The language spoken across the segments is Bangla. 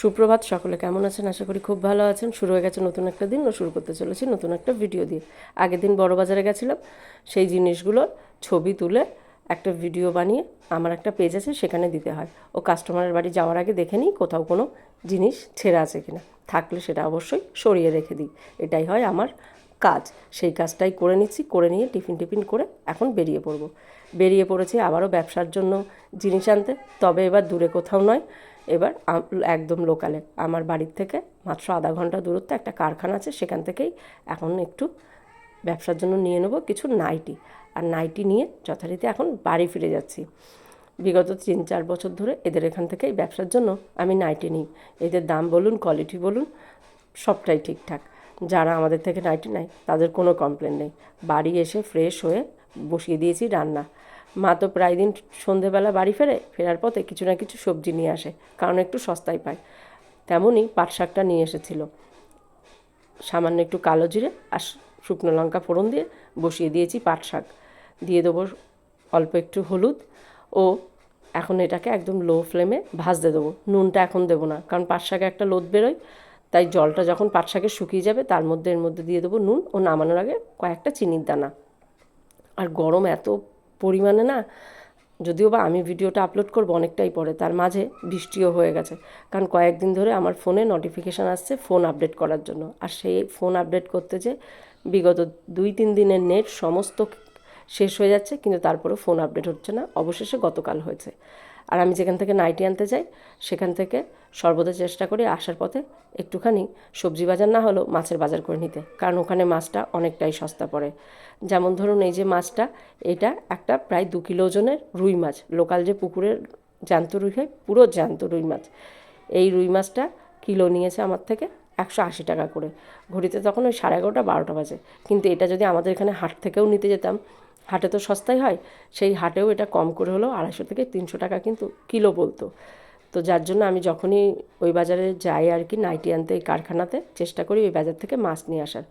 সুপ্রভাত সকলে, কেমন আছেন? আশা করি খুব ভালো আছেন। শুরু হয়ে গেছে নতুন একটা দিন ও শুরু করতে চলেছি নতুন একটা ভিডিও দিয়ে। আগের দিন বড় বাজারে গেছিলাম, সেই জিনিসগুলোর ছবি তুলে একটা ভিডিও বানিয়ে আমার একটা পেজ আছে, সেখানে দিতে হয়। ও কাস্টমারের বাড়ি যাওয়ার আগে দেখে নিই কোথাও কোনো জিনিস ছেঁড়া আছে কিনা। থাকলে সেটা অবশ্যই সরিয়ে রেখে দিই। এটাই হয় আমার কাজ। সেই কাজটাই করে নিচ্ছি, করে নিয়ে টিফিন টিফিন করে এখন বেরিয়ে পড়ব। বেরিয়ে পড়েছি আবারও ব্যবসার জন্য জিনিস আনতে। তবে এবার দূরে কোথাও নয়। এবার একদম লোকালে আমার বাড়ির থেকে মাত্র আধা ঘণ্টা দূরত্বে একটা কারখানা আছে, সেখান থেকেই এখন একটু ব্যবসার জন্য নিয়ে নেব কিছু নাইটি। আর নাইটি নিয়ে যথারীতি এখন বাড়ি ফিরে যাচ্ছি। বিগত তিন চার বছর ধরে এদের এখান থেকেই ব্যবসার জন্য আমি নাইটি নিই। এদের দাম বলুন কোয়ালিটি বলুন, সবটাই ঠিকঠাক। যারা আমাদের থেকে নাইটি নেয়, তাদের কোনো কমপ্লেন নেই। বাড়ি এসে ফ্রেশ হয়ে বসিয়ে দিয়েছি রান্না। মা তো প্রায় দিন সন্ধেবেলা বাড়ি ফেরে, ফেরার পথে কিছু না কিছু সবজি নিয়ে আসে, কারণ একটু সস্তায় পায়। তেমনই পাট শাকটা নিয়ে এসেছিল। সামান্য একটু কালো জিরে আর শুকনো লঙ্কা ফোড়ন দিয়ে বসিয়ে দিয়েছি পাট শাক। দিয়ে দেবো অল্প একটু হলুদ ও এখন এটাকে একদম লো ফ্লেমে ভাজতে দেবো। নুনটা এখন দেবো না, কারণ পাট শাকে একটা লোদ বেরোয়, তাই জলটা যখন পাট শাকে শুকিয়ে যাবে তার মধ্যে এর মধ্যে দিয়ে দেবো নুন ও নামানোর আগে কয়েকটা চিনির দানা। আর গরম এত পরিমাণে না, যদিও বা আমি ভিডিওটা আপলোড করব অনেকটাই পরে, তার মাঝে বৃষ্টিও হয়ে গেছে। কারণ কয়েকদিন ধরে আমার ফোনে নোটিফিকেশান আসছে ফোন আপডেট করার জন্য। আর সেই ফোন আপডেট করতে যে বিগত দুই তিন দিনের নেট সমস্ত শেষ হয়ে যাচ্ছে, কিন্তু তারপরেও ফোন আপডেট হচ্ছে না। অবশেষে গতকাল হয়েছে। আর আমি যেখান থেকে নাইটি আনতে যাই, সেখান থেকে সর্বদা চেষ্টা করি আসার পথে একটুখানি সবজি বাজার না হলেও মাছের বাজার করে নিতে, কারণ ওখানে মাছটা অনেকটাই সস্তা পড়ে। যেমন ধরুন এই যে মাছটা, এটা একটা প্রায় দু কিলো ওজনের রুই মাছ, লোকাল যে পুকুরের জ্যান্ত রুই হয়, পুরো জ্যান্ত রুই মাছ। এই রুই মাছটা কিলো নিয়েছে আমার থেকে একশো আশি টাকা করে। ঘড়িতে তখন ওই সাড়ে এগারোটা, বারোটা বাজে। কিন্তু এটা যদি আমাদের এখানে হাট থেকেও নিতে যেতাম হাটে তো সস্তাই হয়, সেই হাটেও এটা কম করে হলেও আড়াইশো থেকে তিনশো টাকা কিন্তু কিলো বলতো। তো যার জন্য আমি যখনই ওই বাজারে যাই আর কি নাইটি আনতে এই কারখানাতে, চেষ্টা করি ওই বাজার থেকে মাছ নিয়ে আসার।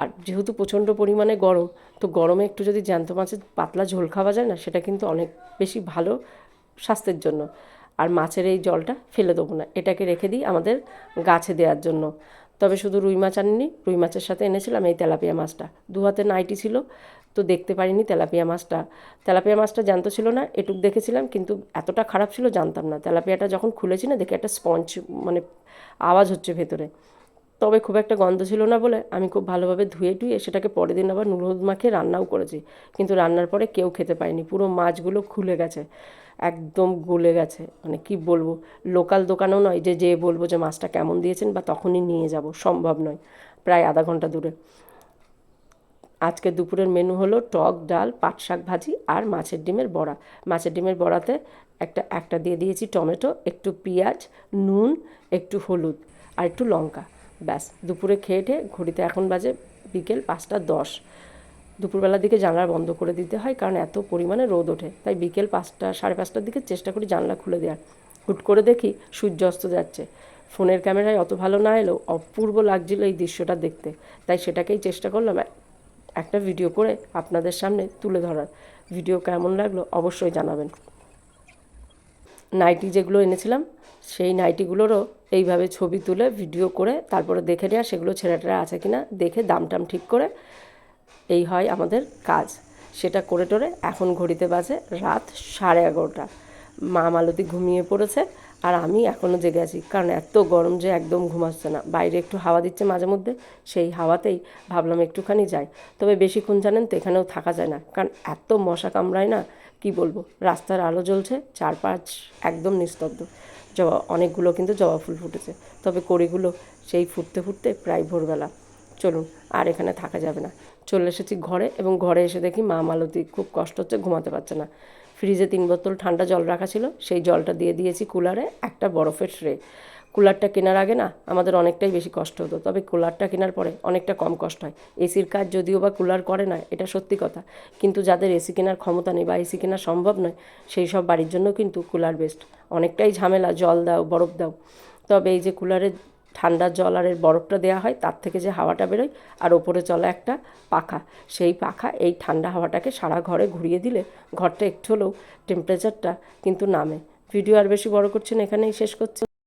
আর যেহেতু প্রচণ্ড পরিমাণে গরম, তো গরমে একটু যদি জ্যান্ত মাছের পাতলা ঝোল খাওয়া যায় না, সেটা কিন্তু অনেক বেশি ভালো স্বাস্থ্যের জন্য। আর মাছের এই জলটা ফেলে দেবো না, এটাকে রেখে দিই আমাদের গাছে দেওয়ার জন্য। তবে শুধু রুই মাছ আনিনি, রুই মাছের সাথে এনেছিলাম এই তেলাপিয়া মাছটা। দু হাতে নাইটি ছিল তো দেখতে পারিনি তেলাপিয়া মাছটা। তেলাপিয়া মাছটা জানতো ছিল না, এটুক দেখেছিলাম, কিন্তু এতটা খারাপ ছিল জানতাম না। তেলাপিয়াটা যখন খুলেছি না দেখে একটা স্পঞ্জ মানে আওয়াজ হচ্ছে ভেতরে। তবে খুব একটা গন্ধ ছিল না বলে আমি খুব ভালোভাবে ধুয়ে টুয়ে সেটাকে পরের দিন আবার নুন হলুদ মাখিয়ে রান্নাও করেছি। কিন্তু রান্নার পরে কেউ খেতে পায়নি পুরো মাছগুলো খুলে গেছে, একদম গলে গেছে। মানে কি বলব, লোকাল দোকানও নয় যে যে বলব যে মাছটা কেমন দিয়েছেন বা তখনই নিয়ে যাব, সম্ভব নয়, প্রায় আধা ঘণ্টা দূরে। আজকে দুপুরের মেনু হলো টক, ডাল, পাট, শাক ভাজি আর মাছের ডিমের বড়া। মাছের ডিমের বড়াতে একটা একটা দিয়ে দিয়েছি টমেটো, একটু পেঁয়াজ, নুন, একটু হলুদ আর একটু লঙ্কা। ব্যাস, দুপুরে খেয়ে ঠেয়ে ঘড়িতে এখন বাজে বিকেল পাঁচটা দশ। দুপুরবেলার দিকে জানলা বন্ধ করে দিতে হয় কারণ এত পরিমাণে রোদ ওঠে। তাই বিকেল পাঁচটা, সাড়ে পাঁচটার দিকে চেষ্টা করি জানলা খুলে দেওয়ার। হুট করে দেখি সূর্য অস্ত যাচ্ছে। ফোনের ক্যামেরায় অত ভালো না এলেও অপূর্ব লাগছিল এই দৃশ্যটা দেখতে। তাই সেটাকেই চেষ্টা করলাম একটা ভিডিও করে আপনাদের সামনে তুলে ধরার। ভিডিও কেমন লাগল অবশ্যই জানাবেন। নাইটি যেগুলো এনেছিলাম, সেই নাইটিগুলোরও এইভাবে ছবি তুলে ভিডিও করে তারপরে দেখে নেওয়া সেগুলো ছেঁড়াটেরা আছে কিনা দেখে দাম টাম ঠিক করে এই হয় আমাদের কাজ। সেটা করে টোরে এখন ঘড়িতে বাজে রাত সাড়ে এগারোটা। মা মালতী ঘুমিয়ে পড়েছে আর আমি এখনও জেগে আছি। কারণ এত গরম যে একদম ঘুমাচ্ছে না। বাইরে একটু হাওয়া দিচ্ছে মাঝে মধ্যে, সেই হাওয়াতেই ভাবলাম একটুখানি যাই। তবে বেশিক্ষণ জানেন তো, এখানেও থাকা যায় না। কারণ এত মশা কামড়ায় না, কি বলব? রাস্তার আলো জ্বলছে, চারপাশ একদম নিস্তব্ধ। জবা, অনেকগুলো কিন্তু জবা ফুল ফুটেছে। তবে কড়িগুলো সেই ফুটতে ফুটতে প্রায় ভোরবেলা। চলুন, আর এখানে থাকা যাবে না। চলে এসেছি ঘরে এবং ঘরে এসে দেখি মা মালতী খুব কষ্ট হচ্ছে, ঘুমাতে পারছে না। ফ্রিজে তিন বোতল ঠান্ডা জল রাখা ছিল, সেই জলটা দিয়ে দিয়েছি কুলারে একটা বরফের ট্রে কুলারটা কেনার আগে না, আমাদের অনেকটাই বেশি কষ্ট হতো, তবে কুলারটা কেনার পরে অনেকটা কম কষ্ট হয়। এসির কাজ যদিও বা কুলার করে না, এটা সত্যি কথা, কিন্তু যাদের এসি কেনার ক্ষমতা নেই বা এসি কেনা সম্ভব নয়, সেই সব বাড়ির জন্য কিন্তু কুলার বেস্ট অনেকটাই ঝামেলা, জল দাও, বরফ দাও। তবে এই যে কুলারের ঠান্ডা জল আর এর বরফটা দেওয়া হয়, তার থেকে যে হাওয়াটা বেরোয় আর ওপরে চলে একটা পাখা। সেই পাখা এই ঠান্ডা হাওয়াটাকে সারা ঘরে ঘুরিয়ে দিলে ঘরটা একটু হলেও টেম্পারেচারটা কিন্তু নামে। ভিডিও আর বেশি বড় করছেন এখানেই শেষ করছি।